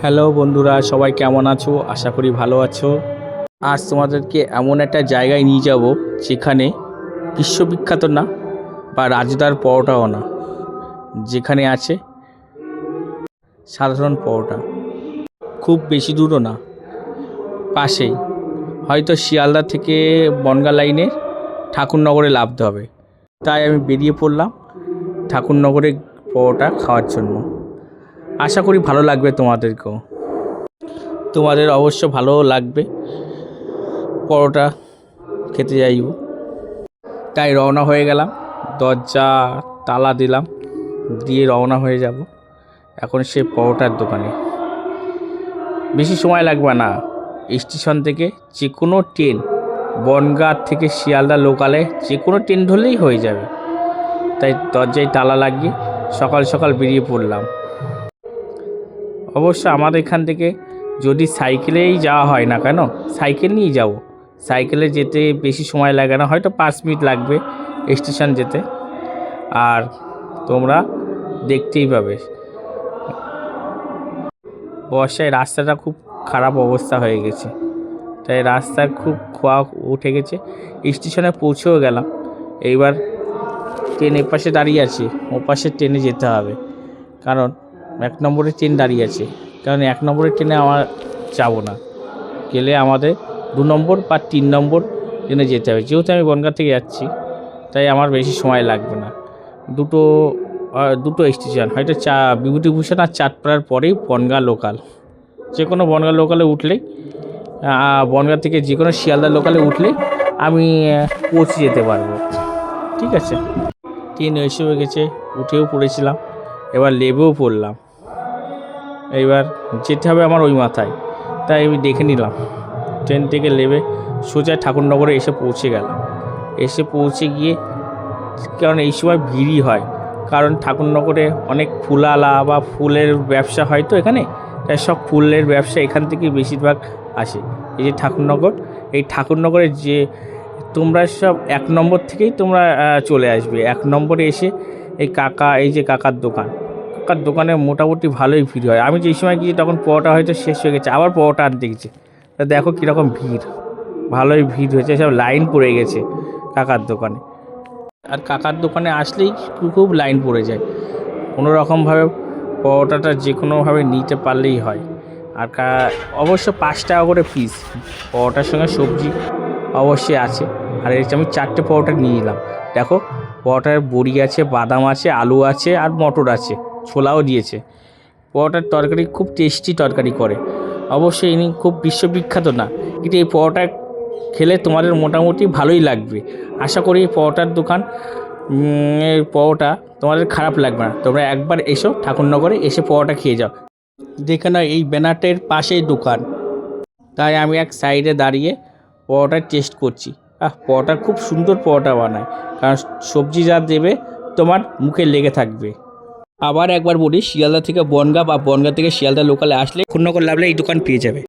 Hello বন্ধুরা, সবাই কেমন আছো? আশা করি ভালো আছো। আজ তোমাদেরকে এমন একটা জায়গায় নিয়ে যাব যেখানে বিশ্ববিখ্যাত না বা রাজদার পরোটাও না, যেখানে আছে সাধারণ পরোটা। খুব বেশি দূরও না, পাশেই। হয়তো শিয়ালদা থেকে বনগা লাইনে ঠাকুরনগরে লাভতে হবে। তাই আমি বেরিয়ে পড়লাম ঠাকুরনগরে পরোটা খাওয়ার জন্য। আশা করি ভালো লাগবে তোমাদেরকেও। তোমাদের অবশ্য ভালো লাগবে। পরোটা খেতে যাইব তাই রওনা হয়ে গেলাম। দরজা, তালা দিলাম। দিয়ে রওনা হয়ে যাব এখন সে পরোটার দোকানে। বেশি সময় লাগবে না। স্টেশন থেকে যে কোনো ট্রেন, বনগাঁ থেকে শিয়ালদা লোকালে যে কোনো ট্রেন ধরলেই হয়ে যাবে। তাই দরজায় তালা লাগিয়ে সকাল সকাল বেরিয়ে পড়লাম। অবশ্য আমাদের এখান থেকে যদি সাইকেলেই যাওয়া হয় না কেন, সাইকেল নিয়েই যাব। সাইকেলে যেতে বেশি সময় লাগে না, হয়তো পাঁচ মিনিট লাগবে স্টেশন যেতে। আর তোমরা দেখতেই পাবে। বর্ষায় রাস্তাটা খুব খারাপ অবস্থা হয়ে গেছে। তাই রাস্তা খুব খোয়া উঠে গেছে। স্টেশনে পৌঁছেও গেলাম। এইবার ট্রেন এ পাশে দাঁড়িয়ে আছে। ও পাশে ট্রেনে যেতে হবে। কারণ এক নম্বরের ট্রেন দাঁড়িয়ে আছে। কারণ এক নম্বরের ট্রেনে আমার যাব না। গেলে আমাদের দু নম্বর বা তিন নম্বর ট্রেনে যেতে হবে। যেহেতু আমি বনগাঁ থেকে যাচ্ছি, তাই আমার বেশি সময় লাগবে না। দুটো দুটো স্টেশন হয়তো চা, বিভূতিভূষণ আর চাঁদপাড়ার পরেই বনগাঁ লোকাল যে কোনো বনগাঁ লোকালে উঠলেই বনগাঁ থেকে যে কোনো শিয়ালদা লোকালে উঠলে আমি পৌঁছে যেতে পারব। ঠিক আছে? ট্রেন এসে হয়ে গেছে, উঠেও পড়েছিলাম, এবার লেবেও পড়লাম। এইবার যেতে হবে আমার ওই মাথায়। তাই আমি দেখে নিলাম। ট্রেন থেকে লেবে সোজা ঠাকুরনগরে এসে পৌঁছে গেলাম। এসে পৌঁছে গিয়ে কারণ এই সময় ভিড়ই হয়। কারণ ঠাকুরনগরে অনেক ফুলালা বা ফুলের ব্যবসা হয় তো এখানে। তাই সব ফুলের ব্যবসা এখান থেকে বেশিরভাগ আসে। এই যে ঠাকুরনগর, এই ঠাকুরনগরের যে তোমরা সব এক নম্বর থেকেই তোমরা চলে আসবে। এক নম্বরে এসে এই কাকা, এই যে কাকার দোকান। কাকার দোকানে মোটামুটি ভালোই ভিড় হয়। আমি যেই সময় গিয়ে তখন পরোটা হয়তো শেষ হয়ে গেছে, আবার পরোটা আনতে গেছি। তা দেখো কীরকম ভিড়। ভালোই ভিড় হয়েছে, সব লাইন পড়ে গেছে কাকার দোকানে। আর কাকার দোকানে আসলেই খুব লাইন পড়ে যায়। কোনো রকমভাবে পরোটাটা যে কোনোভাবে নিতে পারলেই হয়। আর কা, অবশ্য পাঁচ টাকা করে পিস পরোটার সঙ্গে সবজি অবশ্যই আছে। আর এই আমি চারটে পরোটা নিয়ে নিলাম দেখো, পরোটার বড়ি আছে, বাদাম আছে, আলু আছে, আর মটর আছে। ছোলাও দিয়েছে। পরোটার তরকারি খুব টেস্টি তরকারি করে। অবশ্যই ইনি খুব বিশ্ববিখ্যাত না। কিন্তু এই পরোটা খেলে তোমাদের মোটামুটি ভালোই লাগবে। আশা করি এই পরোটার দোকান এর পরোটা তোমাদের খারাপ লাগবে না। তোমরা একবার এসো ঠাকুরনগরে, এসে পরোটা খেয়ে যাও। দেখে নাও, এই ব্যানারটের পাশেই দোকান। তাই আমি এক সাইডে দাঁড়িয়ে পরোটা টেস্ট করছি। আহ, পরোটা খুব সুন্দর পরোটা বানায়। কারণ সবজি যা দেবে তোমার মুখে লেগে থাকবে। আবার একবার বলি, শিয়ালদা থেকে বনগা বা বনগা থেকে শিয়ালদা লোকালে আসলে খুন্নকর লাভলে এই দোকান পেয়ে যাবে।